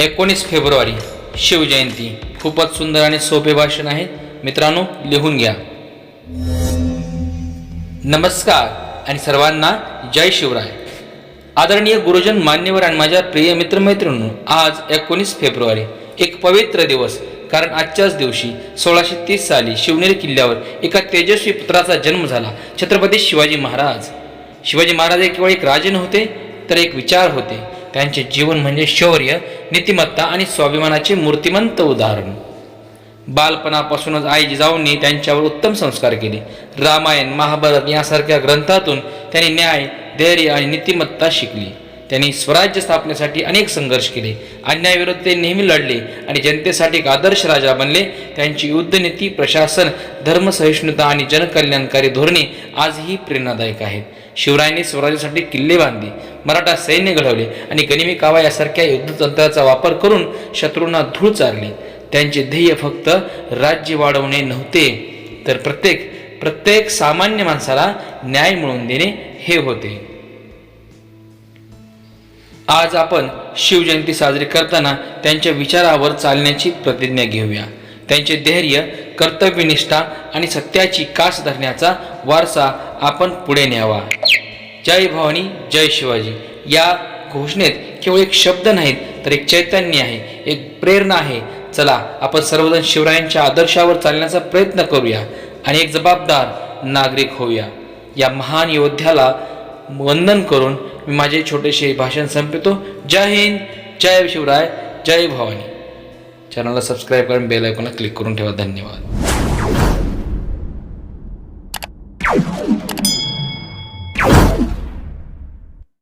एकोणीस फेब्रुवारी शिवजयंती खूपच सुंदर आणि सोपे भाषण आहे. मित्रांनो लिहून घ्या. नमस्कार आणि सर्वांना जय शिवराय. आदरणीय गुरुजन मान्यवर आणि माझ्या प्रिय मित्रमैत्रिणींनो आज एकोणीस फेब्रुवारी एक पवित्र दिवस कारण आजच्याच दिवशी सोळाशे तीस साली शिवनेरी किल्ल्यावर एका तेजस्वी पुत्राचा जन्म झाला छत्रपती शिवाजी महाराज. शिवाजी महाराज हे केवळ एक राजे नव्हते तर एक विचार होते. त्यांचे जीवन म्हणजे शौर्य नीतिमत्ता आणि स्वाभिमानाचे मूर्तिमंत उदाहरण. बालपणापासूनच आई जिजाऊंनी त्यांच्यावर उत्तम संस्कार केले. रामायण महाभारत यासारख्या ग्रंथातून त्यांनी न्याय धैर्य आणि नीतिमत्ता शिकली. त्यांनी स्वराज्य स्थापनेसाठी अनेक संघर्ष केले. अन्यायाविरुद्ध ते नेहमी लढले आणि जनतेसाठी एक आदर्श राजा बनले. त्यांची युद्धनीती प्रशासन धर्मसहिष्णुता आणि जनकल्याणकारी धोरणे आजही प्रेरणादायक आहेत. शिवरायांनी स्वराज्यासाठी किल्ले बांधले मराठा सैन्य घडवले आणि गनिमी कावा यासारख्या युद्धतंत्राचा वापर करून शत्रूंना धूळ चारली. त्यांचे ध्येय फक्त राज्य वाढवणे नव्हते तर प्रत्येक प्रत्येक सामान्य माणसाला न्याय मिळवून देणे हे होते. आज आपण शिवजयंती साजरी करताना त्यांच्या विचारावर चालण्याची प्रतिज्ञा घेऊया. त्यांचे धैर्य कर्तव्यनिष्ठा आणि सत्याची कास धरण्याचा वारसा आपण पुढे न्यावा. जय भवानी जय शिवाजी. या घोषणेत केवळ एक शब्द नाहीत तर एक चैतन्य आहे एक प्रेरणा आहे. चला आपण सर्वजण शिवरायांच्या आदर्शावर चालण्याचा प्रयत्न करूया आणि एक जबाबदार नागरिक होऊया. या महान योद्ध्याला वंदन करून मी माझे छोटेसे भाषण संपवतो. जय हिंद जय शिवराय जय भवानी. चॅनलला सबस्क्राईब करून बेल आयकॉनला क्लिक करून ठेवा. धन्यवाद.